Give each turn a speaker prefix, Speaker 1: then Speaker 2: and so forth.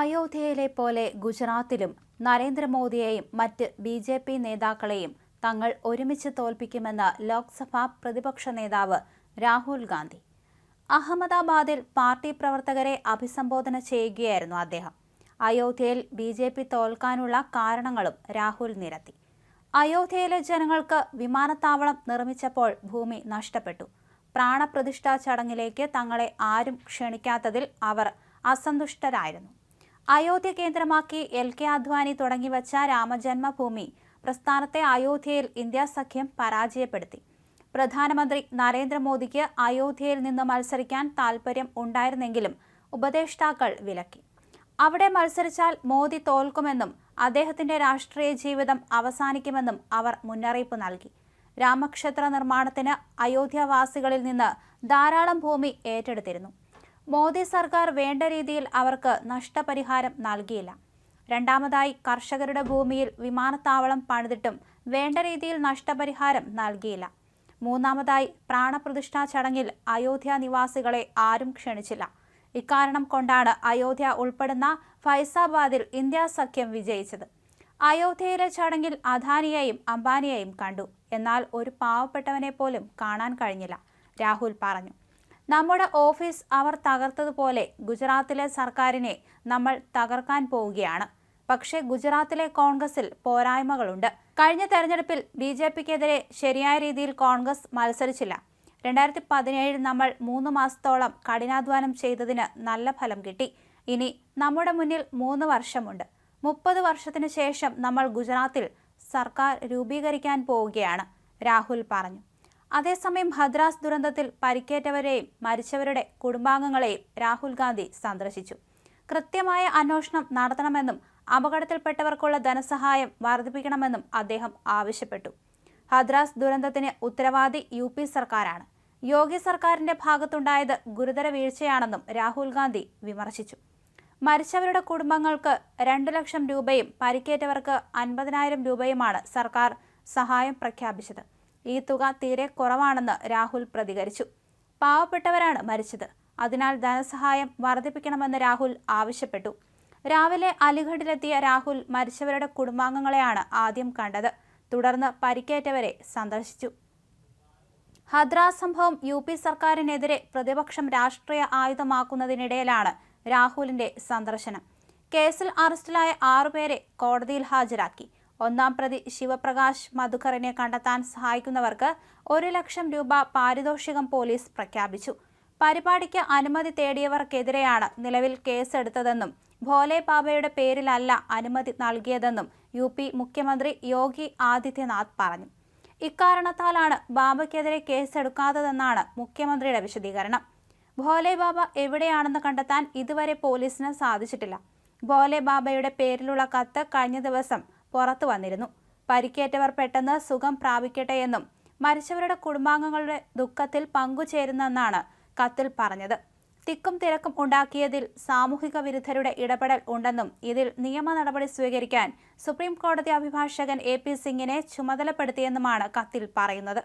Speaker 1: അയോധ്യയിലെ പോലെ ഗുജറാത്തിലും നരേന്ദ്രമോദിയെയും മറ്റ് ബി ജെ പി നേതാക്കളെയും തങ്ങൾ ഒരുമിച്ച് തോൽപ്പിക്കുമെന്ന് ലോക്സഭാ പ്രതിപക്ഷ നേതാവ് രാഹുൽ ഗാന്ധി അഹമ്മദാബാദിൽ പാർട്ടി പ്രവർത്തകരെ അഭിസംബോധന ചെയ്യുകയായിരുന്നു അദ്ദേഹം അയോധ്യയിൽ ബി ജെ പി തോൽക്കാനുള്ള കാരണങ്ങളും രാഹുൽ നിരത്തി അയോധ്യയിലെ ജനങ്ങൾക്ക് വിമാനത്താവളം നിർമ്മിച്ചപ്പോൾ ഭൂമി നഷ്ടപ്പെട്ടു പ്രാണപ്രതിഷ്ഠാ ചടങ്ങിലേക്ക് തങ്ങളെ ആരും ക്ഷണിക്കാത്തതിൽ അവർ അസന്തുഷ്ടരായിരുന്നു അയോധ്യ കേന്ദ്രമാക്കി എൽ കെ അദ്വാനി തുടങ്ങിവച്ച രാമജന്മഭൂമി പ്രസ്ഥാനത്തെ അയോധ്യയിൽ ഇന്ത്യ സഖ്യം പരാജയപ്പെടുത്തി പ്രധാനമന്ത്രി നരേന്ദ്രമോദിക്ക് അയോധ്യയിൽ നിന്ന് മത്സരിക്കാൻ താൽപ്പര്യം ഉണ്ടായിരുന്നെങ്കിലും ഉപദേഷ്ടാക്കൾ വിലക്കി അവിടെ മത്സരിച്ചാൽ മോദി തോൽക്കുമെന്നും അദ്ദേഹത്തിന്റെ രാഷ്ട്രീയ ജീവിതം അവസാനിക്കുമെന്നും അവർ മുന്നറിയിപ്പ് നൽകി രാമക്ഷേത്ര നിർമ്മാണത്തിന് അയോധ്യവാസികളിൽ നിന്ന് ധാരാളം ഭൂമി ഏറ്റെടുത്തിരുന്നു മോദി സർക്കാർ വേണ്ട രീതിയിൽ അവർക്ക് നഷ്ടപരിഹാരം നൽകിയില്ല രണ്ടാമതായി കർഷകരുടെ ഭൂമിയിൽ വിമാനത്താവളം പണിതിട്ടും വേണ്ട രീതിയിൽ നഷ്ടപരിഹാരം നൽകിയില്ല മൂന്നാമതായി പ്രാണപ്രതിഷ്ഠാ ചടങ്ങിൽ അയോധ്യ നിവാസികളെ ആരും ക്ഷണിച്ചില്ല ഇക്കാരണം കൊണ്ടാണ് അയോധ്യ ഉൾപ്പെടുന്ന ഫൈസാബാദിൽ ഇന്ത്യ സഖ്യം വിജയിച്ചത് അയോധ്യയിലെ ചടങ്ങിൽ അദാനിയെയും അംബാനിയെയും കണ്ടു എന്നാൽ ഒരു പാവപ്പെട്ടവനെ പോലും കാണാൻ കഴിഞ്ഞില്ല രാഹുൽ പറഞ്ഞു നമ്മുടെ ഓഫീസ് അവർ തകർത്തതുപോലെ ഗുജറാത്തിലെ സർക്കാരിനെ നമ്മൾ തകർക്കാൻ പോവുകയാണ് പക്ഷേ ഗുജറാത്തിലെ കോൺഗ്രസിൽ പോരായ്മകളുണ്ട് കഴിഞ്ഞ തെരഞ്ഞെടുപ്പിൽ ബി ജെ പിക്കെതിരെ ശരിയായ രീതിയിൽ കോൺഗ്രസ് മത്സരിച്ചില്ല രണ്ടായിരത്തി പതിനേഴിൽ നമ്മൾ മൂന്ന് മാസത്തോളം കഠിനാധ്വാനം ചെയ്തതിന് നല്ല ഫലം കിട്ടി ഇനി നമ്മുടെ മുന്നിൽ മൂന്ന് വർഷമുണ്ട് മുപ്പത് വർഷത്തിന് ശേഷം നമ്മൾ ഗുജറാത്തിൽ സർക്കാർ രൂപീകരിക്കാൻ പോവുകയാണ് രാഹുൽ പറഞ്ഞു അതേസമയം ഹദ്രാസ് ദുരന്തത്തിൽ പരിക്കേറ്റവരെയും മരിച്ചവരുടെ കുടുംബാംഗങ്ങളെയും രാഹുൽ ഗാന്ധി സന്ദർശിച്ചു കൃത്യമായ അന്വേഷണം നടത്തണമെന്നും അപകടത്തിൽപ്പെട്ടവർക്കുള്ള ധനസഹായം വർദ്ധിപ്പിക്കണമെന്നും അദ്ദേഹം ആവശ്യപ്പെട്ടു ഹദ്രാസ് ദുരന്തത്തിന് ഉത്തരവാദി യു പി സർക്കാരാണ് യോഗി സർക്കാരിന്റെ ഭാഗത്തുണ്ടായത് ഗുരുതര വീഴ്ചയാണെന്നും രാഹുൽ ഗാന്ധി വിമർശിച്ചു മരിച്ചവരുടെ കുടുംബങ്ങൾക്ക് രണ്ടു ലക്ഷം രൂപയും പരിക്കേറ്റവർക്ക് അൻപതിനായിരം രൂപയുമാണ് സർക്കാർ സഹായം പ്രഖ്യാപിച്ചത് ഈ തുക തീരെ കുറവാണെന്ന് രാഹുൽ പ്രതികരിച്ചു പാവപ്പെട്ടവരാണ് മരിച്ചത് അതിനാൽ ധനസഹായം വർദ്ധിപ്പിക്കണമെന്ന് രാഹുൽ ആവശ്യപ്പെട്ടു രാവിലെ അലിഗഡിലെത്തിയ രാഹുൽ മരിച്ചവരുടെ കുടുംബാംഗങ്ങളെയാണ് ആദ്യം കണ്ടത് തുടർന്ന് പരിക്കേറ്റവരെ സന്ദർശിച്ചു ഹദ്രാസ് സംഭവം യു പി സർക്കാരിനെതിരെ പ്രതിപക്ഷം രാഷ്ട്രീയ ആയുധമാക്കുന്നതിനിടയിലാണ് രാഹുലിന്റെ സന്ദർശനം കേസിൽ അറസ്റ്റിലായ ആറുപേരെ കോടതിയിൽ ഹാജരാക്കി ഒന്നാം പ്രതി ശിവപ്രകാശ് മധുക്കറിനെ കണ്ടെത്താൻ സഹായിക്കുന്നവർക്ക് ഒരു ലക്ഷം രൂപ പാരിതോഷികം പോലീസ് പ്രഖ്യാപിച്ചു പരിപാടിക്ക് അനുമതി തേടിയവർക്കെതിരെയാണ് നിലവിൽ കേസെടുത്തതെന്നും ഭോലെ ബാബയുടെ പേരിലല്ല അനുമതി നൽകിയതെന്നും യു പി മുഖ്യമന്ത്രി യോഗി ആദിത്യനാഥ് പറഞ്ഞു ഇക്കാരണത്താലാണ് ബാബയ്ക്കെതിരെ കേസെടുക്കാത്തതെന്നാണ് മുഖ്യമന്ത്രിയുടെ വിശദീകരണം ഭോലെ ബാബ എവിടെയാണെന്ന് കണ്ടെത്താൻ ഇതുവരെ പോലീസിന് സാധിച്ചിട്ടില്ല ഭോലെ ബാബയുടെ പേരിലുള്ള കത്ത് കഴിഞ്ഞ ദിവസം പുറത്തു വന്നിരുന്നു പരിക്കേറ്റവർ പെട്ടെന്ന് സുഖം എന്നും മരിച്ചവരുടെ കുടുംബാംഗങ്ങളുടെ ദുഃഖത്തിൽ പങ്കുചേരുന്നെന്നാണ് കത്തിൽ പറഞ്ഞത് തിക്കും തിരക്കും ഉണ്ടാക്കിയതിൽ സാമൂഹിക വിരുദ്ധരുടെ ഇടപെടൽ ഉണ്ടെന്നും ഇതിൽ നിയമ നടപടി സ്വീകരിക്കാൻ സുപ്രീം കോടതി അഭിഭാഷകൻ എ പി സിംഗിനെ ചുമതലപ്പെടുത്തിയെന്നുമാണ് കത്തിൽ പറയുന്നത്